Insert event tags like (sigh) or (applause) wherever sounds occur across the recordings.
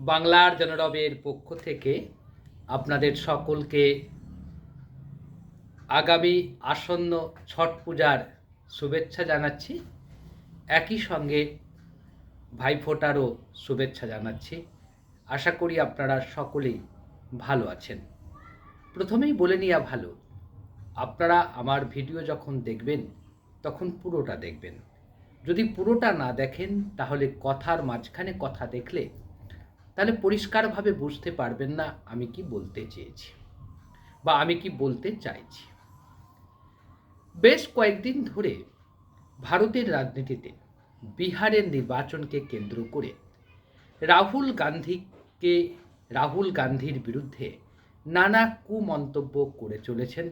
বাংলার জনরবের পক্ষ থেকে আপনাদের সকলকে আগামী আসন্ন ছট পূজার শুভেচ্ছা জানাচ্ছি। একই সঙ্গে ভাইফোঁটারও শুভেচ্ছা জানাচ্ছি। আশা করি আপনারা সকলেই ভালো আছেন। প্রথমেই বলে নেওয়া ভালো, আপনারা আমার ভিডিও যখন দেখবেন, তখন পুরোটা দেখবেন। যদি পুরোটা না দেখেন, তাহলে কথার মাঝখানে কথা দেখলে তাহলে পরিষ্কারভাবে বুঝতে পারবেন না আমি কি বলতে চেয়েছি বা আমি কি বলতে চাইছি। বেশ কয়েকদিন ধরে ভারতের রাজনীতিতে বিহারের নির্বাচনকে কেন্দ্র করে রাহুল গান্ধীকে, রাহুল গান্ধীর বিরুদ্ধে নানা কুমন্তব্য করে চলেছেন,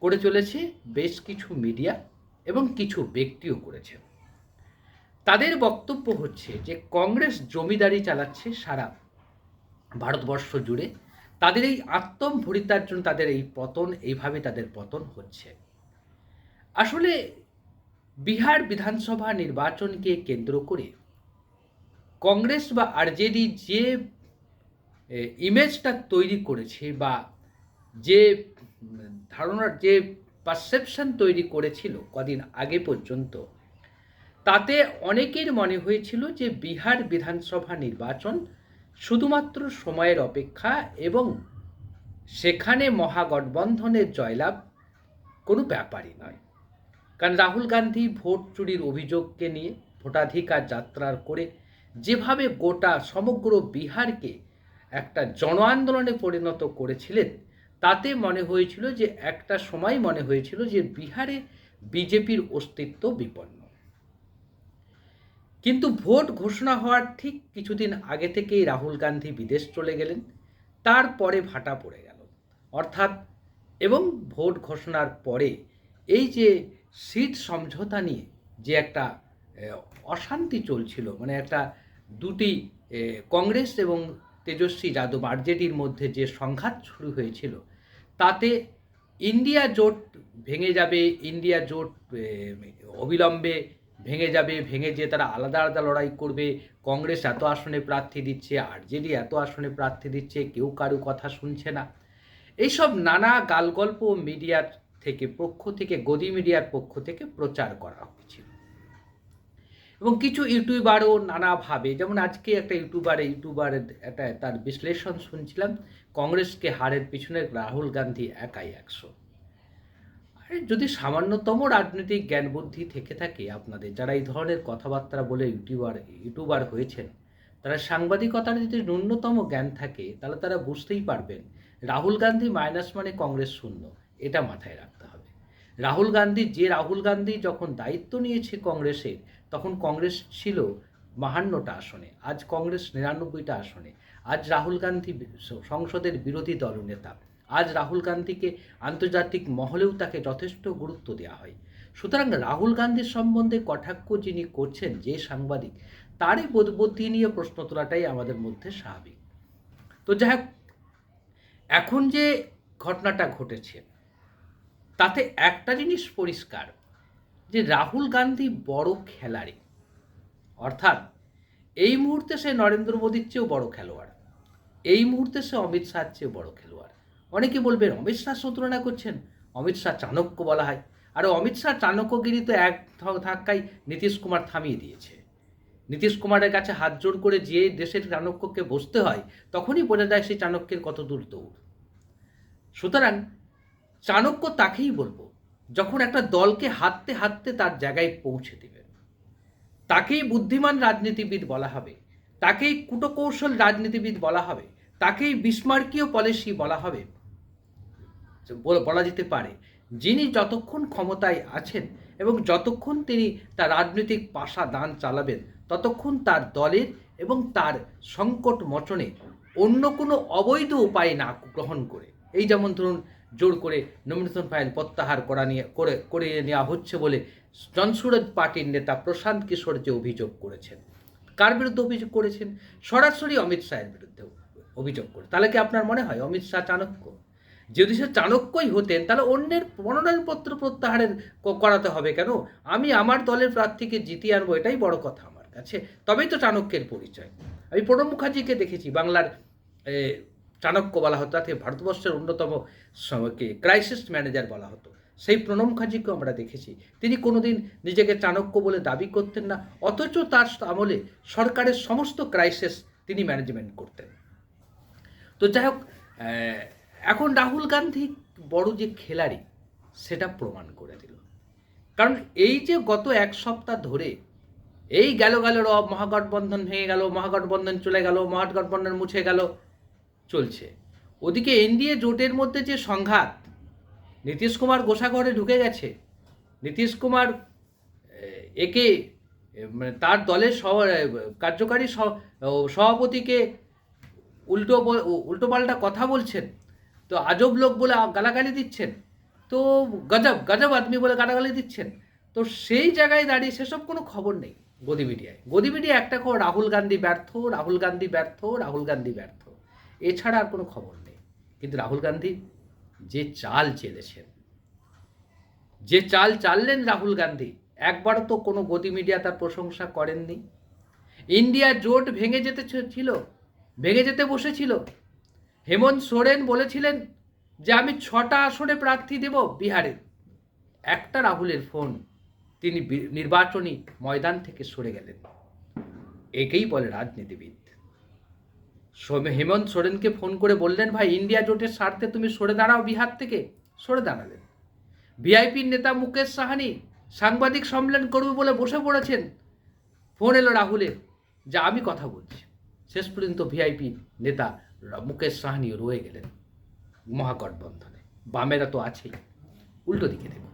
করে চলেছে, বেশ কিছু মিডিয়া এবং কিছু ব্যক্তিও করেছেন। তাদের বক্তব্য হচ্ছে যে কংগ্রেস জমিদারি চালাচ্ছে সারা ভারতবর্ষ জুড়ে। তাদের এই আত্মম ভরিতার জন্য তাদের এই পতন, এইভাবে তাদের পতন হচ্ছে। আসলে বিহার বিধানসভা নির্বাচনকে কেন্দ্র করে কংগ্রেস বা আরজেডি যে ইমেজটা তৈরি করেছে বা যে ধারণার যে পারসেপশন তৈরি করেছিল কদিন আগে পর্যন্ত তাতে অনেকের মনে হয়েছিল যে বিহার বিধানসভা নির্বাচন শুধুমাত্র সময়ের অপেক্ষা এবং সেখানে মহাগঠবন্ধনের জয়লাভ কোনো ব্যাপারই নয়। কারণ রাহুল গান্ধী ভোট চুরির অভিযোগকে নিয়ে ভোটাধিকার যাত্রার করে যেভাবে গোটা সমগ্র বিহারকে একটা জন আন্দোলনে পরিণত করেছিলেন, তাতে মনে হয়েছিল যে একটা সময় মনে হয়েছিল যে বিহারে বিজেপির অস্তিত্ব বিপন্ন। কিন্তু ভোট ঘোষণা হওয়ার ঠিক কিছুদিন আগে থেকেই রাহুল গান্ধী বিদেশ চলে গেলেন। তারপরে ভাটা পড়ে গেল। অর্থাৎ, এবং ভোট ঘোষণার পরে এই যে সিট সমঝোতা নিয়ে যে একটা অশান্তি চলছিল মানে একটা দুটি কংগ্রেস এবং তেজস্বী যাদব আরজেডির মধ্যে যে সংঘাত শুরু হয়েছিল, তাতে ইন্ডিয়া জোট ভেঙে যাবে, ইন্ডিয়া জোট অবিলম্বে ভেঙে যাবে, ভেঙে যেয়ে তারা আলাদা আলাদা লড়াই করবে। কংগ্রেস এত আসনে প্রার্থী দিচ্ছে, আরজেডি এত আসনে প্রার্থী দিচ্ছে, কেউ কারও কথা শুনছে না। এইসব নানা গালগল্প মিডিয়ার থেকে পক্ষ থেকে, গদি মিডিয়ার পক্ষ থেকে প্রচার করা হয়েছিল। এবং কিছু ইউটিউবারও নানাভাবে, যেমন আজকে একটা ইউটিউবারে ইউটিউবার একটা তার বিশ্লেষণ শুনছিলাম, কংগ্রেসকে হারের পিছনে রাহুল গান্ধী একাই একশো। যদি সামান্যতম রাজনৈতিক জ্ঞান বুদ্ধি থেকে থাকে, আপনাদের যারা এই ধরনের কথাবার্তা বলে ইউটিউবার ইউটিউবার হয়েছেন, তারা সাংবাদিকতার যদি ন্যূনতম জ্ঞান থাকে, তাহলে তারা বুঝতেই পারবেন, রাহুল গান্ধী মাইনাস মানে কংগ্রেস শূন্য, এটা মাথায় রাখতে হবে। রাহুল গান্ধী, যে রাহুল গান্ধী যখন দায়িত্ব নিয়েছে কংগ্রেসের, তখন কংগ্রেস ছিল বাহান্নটা আসনে, আজ কংগ্রেস নিরানব্বইটা আসনে, আজ রাহুল গান্ধী সংসদের বিরোধী দলনেতা আজ রাহুল গান্ধীকে আন্তর্জাতিক মহলেও তাকে যথেষ্ট গুরুত্ব দেওয়া হয়। সুতরাং রাহুল গান্ধীর সম্বন্ধে কটাক্ষ যিনি করছেন যে সাংবাদিক, তারই বোধবুদ্ধি নিয়ে প্রশ্ন তোলাটাই আমাদের মধ্যে স্বাভাবিক। তো যাই হোক, এখন যে ঘটনাটা ঘটেছে, তাতে একটা জিনিস পরিষ্কার, যে রাহুল গান্ধী বড় খেলাড়ি। অর্থাৎ এই মুহূর্তে সে নরেন্দ্র মোদীর চেয়েও বড় খেলোয়াড়। এই মুহূর্তে সে অমিত শাহর চেয়েও বড় খেলোয়াড়। অনেকে বলবেন অমিত শাহ তুলনা করছেন। অমিত শাহ চাণক্য বলা হয়। আর অমিত শাহ চাণক্যগিরি তো এক ধাক্কায় নীতিশ কুমার থামিয়ে দিয়েছে। নীতিশ কুমারের কাছে হাত জোড় করে যে দেশের চাণক্যকে বসতে হয়, তখনই বোঝা যায় সেই চাণক্যের কত দূর দৌড়। সুতরাং চাণক্য তাকেই বলব, যখন একটা দলকে হাঁটতে হাঁটতে তার জায়গায় পৌঁছে দেবে তাকেই বুদ্ধিমান রাজনীতিবিদ বলা হবে, তাকেই কুটকৌশল রাজনীতিবিদ বলা হবে, তাকেই বিস্মার্কীয় পলিসি বলা হবে বল- যেতে পারে, যিনি যতক্ষণ ক্ষমতায় আছেন এবং যতক্ষণ তিনি তার রাজনৈতিক পাশা দান চালাবেন, ততক্ষণ তার দলের এবং তার সংকট মোচনে অন্য কোনো অবৈধ উপায় না গ্রহণ করে। এই যেমন ধরুন, জোর করে নমিনেশন ফাইল প্রত্যাহার করা নিয়ে, করে করে নেওয়া হচ্ছে বলে জনসুরজ পার্টির নেতা প্রশান্ত কিশোর যে অভিযোগ করেছেন। কার বিরুদ্ধে অভিযোগ করেছেন? সরাসরি অমিত শাহের বিরুদ্ধে অভিযোগ করে। তাহলে কি আপনার মনে হয় অমিত শাহ চাণক্য? যদি সে চাণক্যই হতেন, তাহলে অন্যের মনোনয়নপত্র প্রত্যাহারের করাতে হবে কেন? আমি আমার দলের প্রার্থীকে জিতিয়ে আনব, এটাই বড় কথা আমার কাছে। তবেই তো চাণক্যের পরিচয়। আমি প্রণব মুখার্জিকে দেখেছি, বাংলার চাণক্য বলা হতো তাকে ভারতবর্ষের অন্যতম ক্রাইসিস ম্যানেজার বলা হতো। সেই প্রণব মুখার্জিকেও আমরা দেখেছি। তিনি কোনোদিন নিজেকে চাণক্য বলে দাবি করতেন না, অথচ তার আমলে সরকারের সমস্ত ক্রাইসিস তিনি ম্যানেজমেন্ট করতেন। তো যাই হোক এখন রাহুল গান্ধী বড় যে খেলাড়ি, সেটা প্রমাণ করে দিল। কারণ এই যে গত এক সপ্তাহ ধরে এই গেল গেল রব মহাগঠবন্ধন ভেঙে গেল, মহাগঠবন্ধন চলে গেল, মহাগঠবন্ধন মুছে গেল, চলছে। ওদিকে এনডিএ জোটের মধ্যে যে সংঘাত, নীতিশ কুমার গোসাঘরে ঢুকে গেছে। নীতিশ কুমার একে মানে তার দলের কার্যকারী সভাপতিকে উল্টো উল্টোপাল্টা কথা বলছেন। তো আজব লোক বলে গালাগালি দিচ্ছেন। তো গজব গজব আদমি বলে গালাগালি দিচ্ছেন। তো সেই জায়গায় দাঁড়িয়ে সেসব কোনো খবর নেই গদি মিডিয়ায়। গদি মিডিয়া একটা খবর, রাহুল গান্ধী ব্যর্থ, রাহুল গান্ধী ব্যর্থ, রাহুল গান্ধী ব্যর্থ। এছাড়া আর কোনো খবর নেই। কিন্তু রাহুল গান্ধী যে চাল চেলেছেন যে চাল চাললেন রাহুল গান্ধী, একবারও তো কোনো গদি মিডিয়া তার প্রশংসা করেননি। ইন্ডিয়া জোট ভেঙে যেতে ছিল, ভেঙে যেতে বসেছিল। হেমন্ত সোরেন বলেছিলেন যে আমি ছটা আসনে প্রার্থী দেব বিহারে। একটা রাহুলের ফোন। তিনি নির্বাচনী ময়দান থেকে সরে গেলেন। একেই বলে রাজনীতিবিদ। হেমন্ত সোরেনকে ফোন করে বললেন, ভাই, ইন্ডিয়া জোটের স্বার্থে তুমি সরে দাঁড়াও বিহার থেকে। সরে দাঁড়ালেন। ভিআইপির নেতা মুকেশ সাহানি সাংবাদিক সম্মেলন করবে বলে বসে পড়েছেন। ফোন এলো রাহুলের যে, আমি কথা বলছি। শেষ পর্যন্ত ভিআইপি নেতা মুকেশ সাহানিও রয়ে গেলেন মহাগঠবন্ধনে। বামেরা তো আছেই। উল্টো দিকে দেখুন।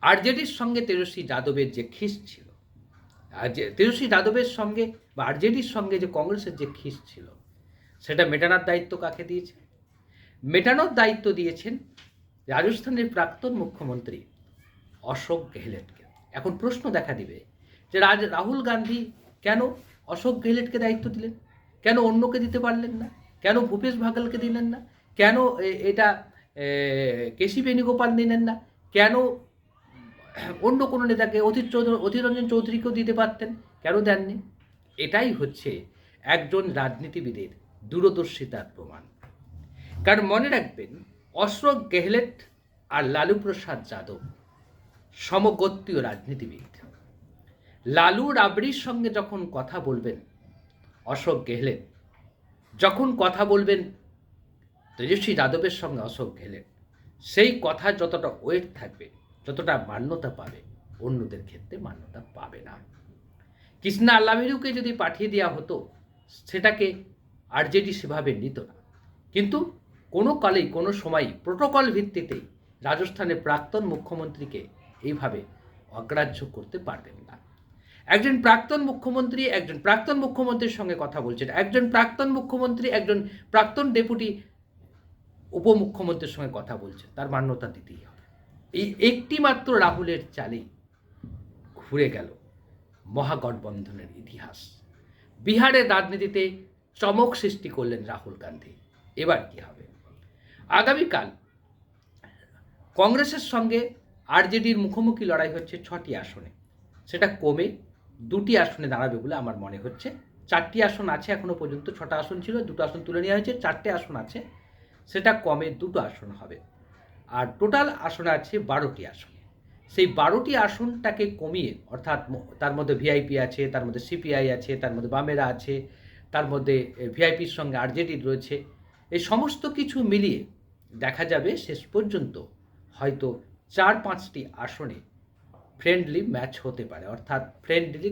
আরজেডির সঙ্গে তেজস্বী যাদবের যে খিস ছিল, আর যে তেজস্বী যাদবের সঙ্গে বা আরজেডির সঙ্গে যে কংগ্রেসের যে খিস ছিল, সেটা মেটানোর দায়িত্ব কাকে দিয়েছে? মেটানোর দায়িত্ব দিয়েছেন রাজস্থানের প্রাক্তন মুখ্যমন্ত্রী অশোক গেহলেটকে। এখন প্রশ্ন দেখা দিবে যে রাজ, রাহুল গান্ধী কেন অশোক গেহলেটকে দায়িত্ব দিলেন? কেন অন্যকে দিতে পারলেন না? কেন ভূপেশ ভাগলকে দিলেন না? কেন এটা কেশী বেণুগোপাল নিলেন না? কেন অন্য কোনো নেতাকে অধীর চৌধুরী অধীর রঞ্জন চৌধুরীকেও দিতে পারতেন? কেন দেননি? এটাই হচ্ছে একজন রাজনীতিবিদের দূরদর্শিতার প্রমাণ। কারণ মনে রাখবেন, অশোক গেহলেট আর লালু প্রসাদ যাদব সমগোত্রীয় রাজনীতিবিদ। লালু রাবড়ির সঙ্গে যখন কথা বলবেন অশোক গেহলেট যখন কথা বলবেন, তেজস্বী যাদবের সঙ্গে অশোক গেহলেট সেই কথা যতটা ওয়েট থাকবে, যতটা মান্যতা পাবে, অন্যদের ক্ষেত্রে মান্যতা পাবে না। কৃষ্ণা আল্লাভেরুকে যদি পাঠিয়ে দেওয়া হতো, সেটাকে আরজেডি সেভাবে নিত না। কিন্তু কোনো কালেই, কোনো সময়ই প্রোটোকল ভিত্তিতেই রাজস্থানের প্রাক্তন মুখ্যমন্ত্রীকে এইভাবে অগ্রাহ্য করতে পারবেন না। একজন প্রাক্তন মুখ্যমন্ত্রী, একজন প্রাক্তন মুখ্যমন্ত্রীর সঙ্গে কথা বলছেন। একজন প্রাক্তন মুখ্যমন্ত্রী, একজন প্রাক্তন ডেপুটি উপমুখ্যমন্ত্রীর সঙ্গে কথা বলছেন। তার মান্যতা দিতেই হবে। এই একটি মাত্র রাহুলের চালেই ঘুরে গেল মহাগঠবন্ধনের ইতিহাস। বিহারের রাজনীতিতে চমক সৃষ্টি করলেন রাহুল গান্ধী। এবার কি হবে? আগামীকাল কংগ্রেসের সঙ্গে আরজেডির মুখোমুখি লড়াই হচ্ছে ছটি আসনে। সেটা কমে দুটি আসনে দাঁড়াবে বলে আমার মনে হচ্ছে। চারটি আসন আছে এখনও পর্যন্ত, ছটা আসন ছিল, দুটো আসন তুলে নেওয়া হয়েছে, চারটে আসন আছে। সেটা কমে দুটো আসন হবে। আর টোটাল আসন আছে বারোটি আসন। সেই বারোটি আসনটাকে কমিয়ে, অর্থাৎ তার মধ্যে ভিআইপি আছে, তার মধ্যে সিপিআই আছে, তার মধ্যে বামেরা আছে, তার মধ্যে ভিআইপির সঙ্গে আরজেডি রয়েছে, এই সমস্ত কিছু মিলিয়ে দেখা যাবে শেষ পর্যন্ত হয়তো চার পাঁচটি আসনে ফ্রেন্ডলি ম্যাচ হতে পারে, অর্থাৎ ফ্রেন্ডলি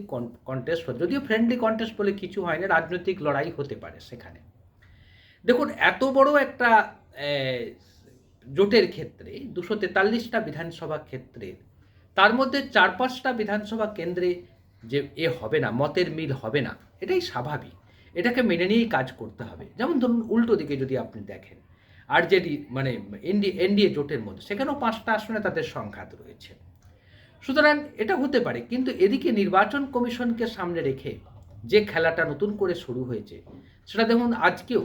কন্টেস্ট যদিও ফ্রেন্ডলি কন্টেস্ট বলে কিছু হয় না, রাজনৈতিক লড়াই হতে পারে সেখানে। দেখুন, এত বড় একটা জোটের ক্ষেত্রে, দুশো তেতাল্লিশটা বিধানসভা ক্ষেত্রে, তার মধ্যে চার পাঁচটা বিধানসভা কেন্দ্রে যে এ হবে না, মতের মিল হবে না, এটাই স্বাভাবিক। এটাকে মেনে নিয়েই কাজ করতে হবে। যেমন ধরুন, উল্টো দিকে যদি আপনি দেখেন আরজেডি মানে এনডি এনডিএ জোটের মধ্যে, সেখানেও পাঁচটা আসনে তাদের সংঘাত রয়েছে। সুতরাং এটা হতে পারে, কিন্তু এদিকে নির্বাচন কমিশনকে সামনে রেখে যে খেলাটা নতুন করে শুরু হয়েছে, সেটা দেখুন আজকেও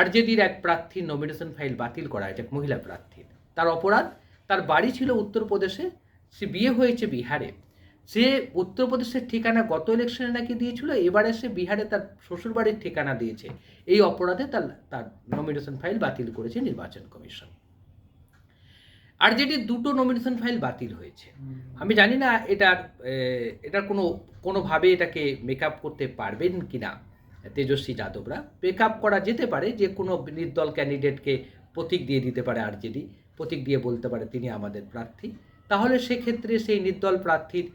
আরজেডির এক প্রার্থীর নমিনেশন ফাইল বাতিল করা হয়েছে এক মহিলা প্রার্থীর তার অপরাধ, তার বাড়ি ছিল উত্তরপ্রদেশে, সে বিয়ে হয়েছে বিহারে। সে উত্তরপ্রদেশের ঠিকানা গত ইলেকশনে নাকি দিয়েছিল, এবারে সে বিহারে তার শ্বশুরবাড়ির ঠিকানা দিয়েছে। এই অপরাধে তার তার নমিনেশন ফাইল বাতিল করেছে নির্বাচন কমিশন। আর যেটি দুটো নমিনেশন ফাইল বাতিল হয়েছে। আমি জানি না এটার এটার কোনো কোনোভাবে এটাকে মেকআপ করতে পারবেন কি না তেজস্বী যাদবরা। মেকআপ করা যেতে পারে যে কোনো নির্দল ক্যান্ডিডেটকে প্রতীক দিয়ে দিতে পারে আরজেডি প্রতীক দিয়ে বলতে পারে তিনি আমাদের প্রার্থী। তাহলে সেক্ষেত্রে সেই নির্দল প্রার্থীর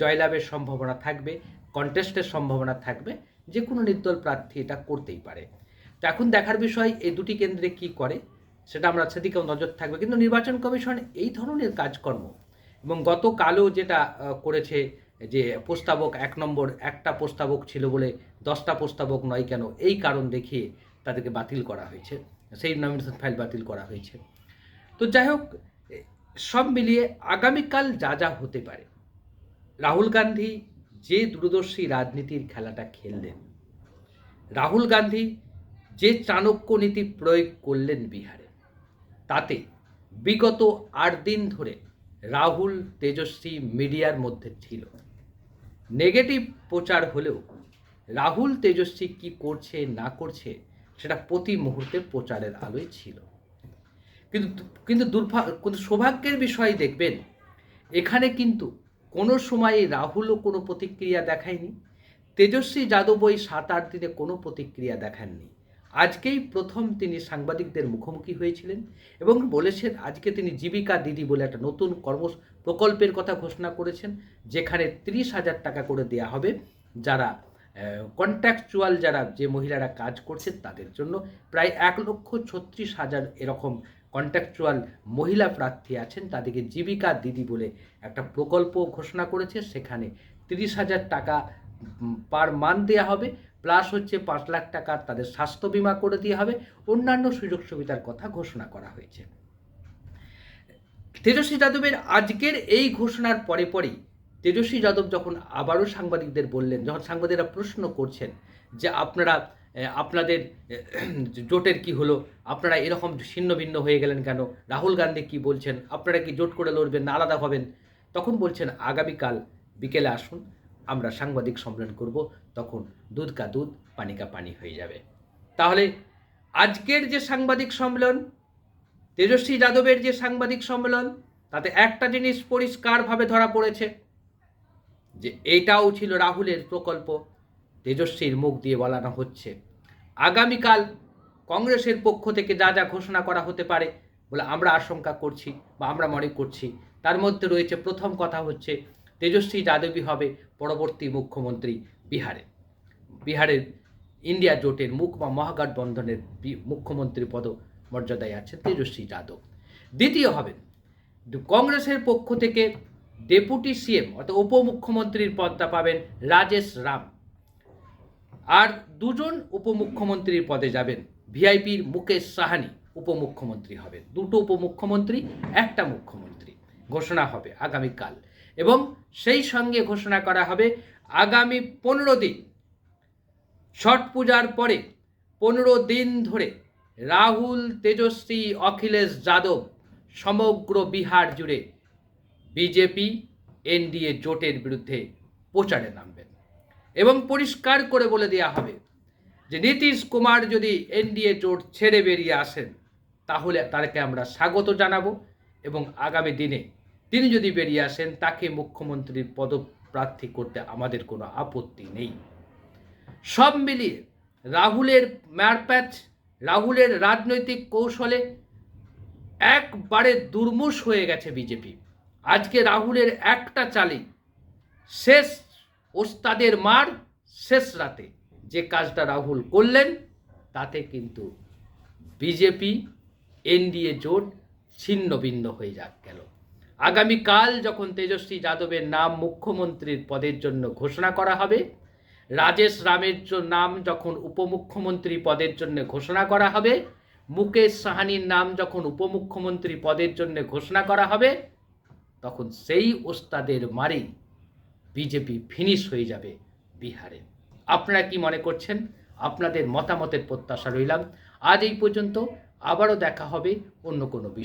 জয়লাভের সম্ভাবনা থাকবে কন্টেস্টের সম্ভাবনা থাকবে যে কোনো নির্দল প্রার্থী এটা করতেই পারে। তো এখন দেখার বিষয় এই দুটি কেন্দ্রে কি করে? সেটা আমরা সেদিকেও নজর থাকবে। কিন্তু নির্বাচন কমিশন এই ধরনের কাজকর্ম এবং গতকালও যেটা করেছে যে প্রস্তাবক এক নম্বর, একটা প্রস্তাবক ছিল বলে দশটা প্রস্তাবক নয় কেন এই কারণ দেখিয়ে তাদেরকে বাতিল করা হয়েছে। সেই নমিনেশন ফাইল বাতিল করা হয়েছে। তো যাই হোক সব মিলিয়ে আগামীকাল যা যা হতে পারে, রাহুল গান্ধী যে দূরদর্শী রাজনীতির খেলাটা খেললেন, রাহুল গান্ধী যে চাণক্য নীতি প্রয়োগ করলেন বিহারে তাতে বিগত আট দিন ধরে রাহুল তেজস্বী মিডিয়ার মধ্যে ছিল। নেগেটিভ প্রচার হলেও রাহুল তেজস্বী কি করছে, না করছে, সেটা প্রতি মুহূর্তে প্রচারের আলোয় ছিল। কিন্তু কিন্তু দুর্ভা, কিন্তু সৌভাগ্যের বিষয় দেখবেন, এখানে কিন্তু কোনো সময়ে রাহুলও কোনো প্রতিক্রিয়া দেখায়নি। তেজস্বী যাদব ওই সাত, আট দিনে কোনো প্রতিক্রিয়া দেখাননি। আজকেই প্রথম তিনি সাংবাদিকদের মুখোমুখি হয়েছিলেন এবং বলেছেন, আজকে তিনি জীবিকা দিদি বলে একটা নতুন কর্ম প্রকল্পের কথা ঘোষণা করেছেন, যেখানে তিরিশ হাজার টাকা করে দেয়া হবে যারা কন্ট্রাকচুয়াল যারা যে মহিলারা কাজ করছে তাদের জন্য। প্রায় এক লক্ষ ছত্রিশ হাজার এরকম কন্ট্রাকচুয়াল মহিলা প্রার্থী আছেন, তাদেরকে জীবিকা দিদি বলে একটা প্রকল্প ঘোষণা করেছে। সেখানে তিরিশ হাজার টাকা পার মান দেওয়া হবে। প্লাস হচ্ছে পাঁচ লাখ টাকার তাদের স্বাস্থ্য বিমা করে দেওয়া হবে। অন্যান্য সুযোগ সুবিধার কথা ঘোষণা করা হয়েছে। তেজস্বী যাদবের আজকের এই ঘোষণার পরে পরেই তেজস্বী যাদব যখন আবারও সাংবাদিকদের বললেন, যখন সাংবাদিকরা প্রশ্ন করছেন যে আপনারা আপনাদের (clears throat) জোটের কি হলো? আপনারা এরকম ছিন্ন ভিন্ন হয়ে গেলেন কেন? রাহুল গান্ধী কি বলছেন? আপনারা কি জোট করে লড়বেন না? আলাদা হবেন? তখন বলছেন, আগামীকাল বিকেলে আসুন আমরা সাংবাদিক সম্মেলন করব, তখন দুধ কা দুধ, পানি কা পানি হয়ে যাবে। তাহলে আজকের যে সাংবাদিক সম্মেলন, তেজস্বী যাদবের যে সাংবাদিক সম্মেলন, তাতে একটা জিনিস পরিষ্কারভাবে ধরা পড়েছে, যে এটাও ছিল রাহুলের প্রকল্প, তেজস্বীর মুখ দিয়ে বলানো হচ্ছে। আগামীকাল কংগ্রেসের পক্ষ থেকে যা যা ঘোষণা করা হতে পারে, বলে আমরা আশঙ্কা করছি বা আমরা মনে করছি, তার মধ্যে রয়েছে প্রথম কথা হচ্ছে তেজস্বী যাদবই হবে পরবর্তী মুখ্যমন্ত্রী বিহারে। বিহারের ইন্ডিয়া জোটের মুখ বা মহাগঠবন্ধনের মুখ্যমন্ত্রী পদ মর্যাদায় আছেন তেজস্বী যাদব। দ্বিতীয় হবেন কংগ্রেসের পক্ষ থেকে ডেপুটি সিএম অর্থাৎ উপমুখ্যমন্ত্রীর পদটা পাবেন রাজেশ রাম। আর দুজন উপমুখ্যমন্ত্রীর পদে যাবেন ভিআইপির মুকেশ সাহানি উপমুখ্যমন্ত্রী হবেন। দুটো উপমুখ্যমন্ত্রী, একটা মুখ্যমন্ত্রী। ঘোষণা হবে আগামীকাল। এবং সেই সঙ্গে ঘোষণা করা হবে আগামী পনেরো দিন। ছট পূজার পরে পনেরো দিন ধরে রাহুল, তেজস্বী, অখিলেশ যাদব সমগ্র বিহার জুড়ে বিজেপি, এনডিএ জোটের বিরুদ্ধে প্রচারে নামবেন। এবং পরিষ্কার করে বলে দেওয়া হবে যে নীতিশ কুমার যদি এনডিএ জোট ছেড়ে বেরিয়ে আসেন, তাহলে তাকে আমরা স্বাগত জানাব এবং আগামী দিনে তিনি যদি বেরিয়ে আসেন, তাকে মুখ্যমন্ত্রীর পদপ্রার্থী করতে আমাদের কোনো আপত্তি নেই। সব মিলিয়ে রাহুলের ম্যারপ্যাচ রাহুলের রাজনৈতিক কৌশলে একবারে দুর্মুষ হয়ে গেছে বিজেপি। আজকে রাহুলের একটা চালি শেষ ওস্তাদের মার শেষ রাতে যে কাজটা রাহুল করলেন, তাতে কিন্তু বিজেপি, এনডিএ জোট ছিন্ন ভিন্ন হয়ে যাক গেল আগামীকাল যখন তেজস্বী যাদবের নাম মুখ্যমন্ত্রীর পদের জন্য ঘোষণা করা হবে, রাজেশ রামের নাম যখন উপমুখ্যমন্ত্রী পদের জন্য ঘোষণা করা হবে, মুকেশ সাহানির নাম যখন উপমুখ্যমন্ত্রী পদের জন্য ঘোষণা করা হবে, তখন সেই ওস্তাদের মারেই বিজেপি ফিনিশ হয়ে যাবে বিহারে। আপনারা কি মনে করছেন? আপনাদের মতামতের প্রত্যাশা রইলাম। আজ এই পর্যন্ত আবারও দেখা হবে অন্য কোনো বিষয়।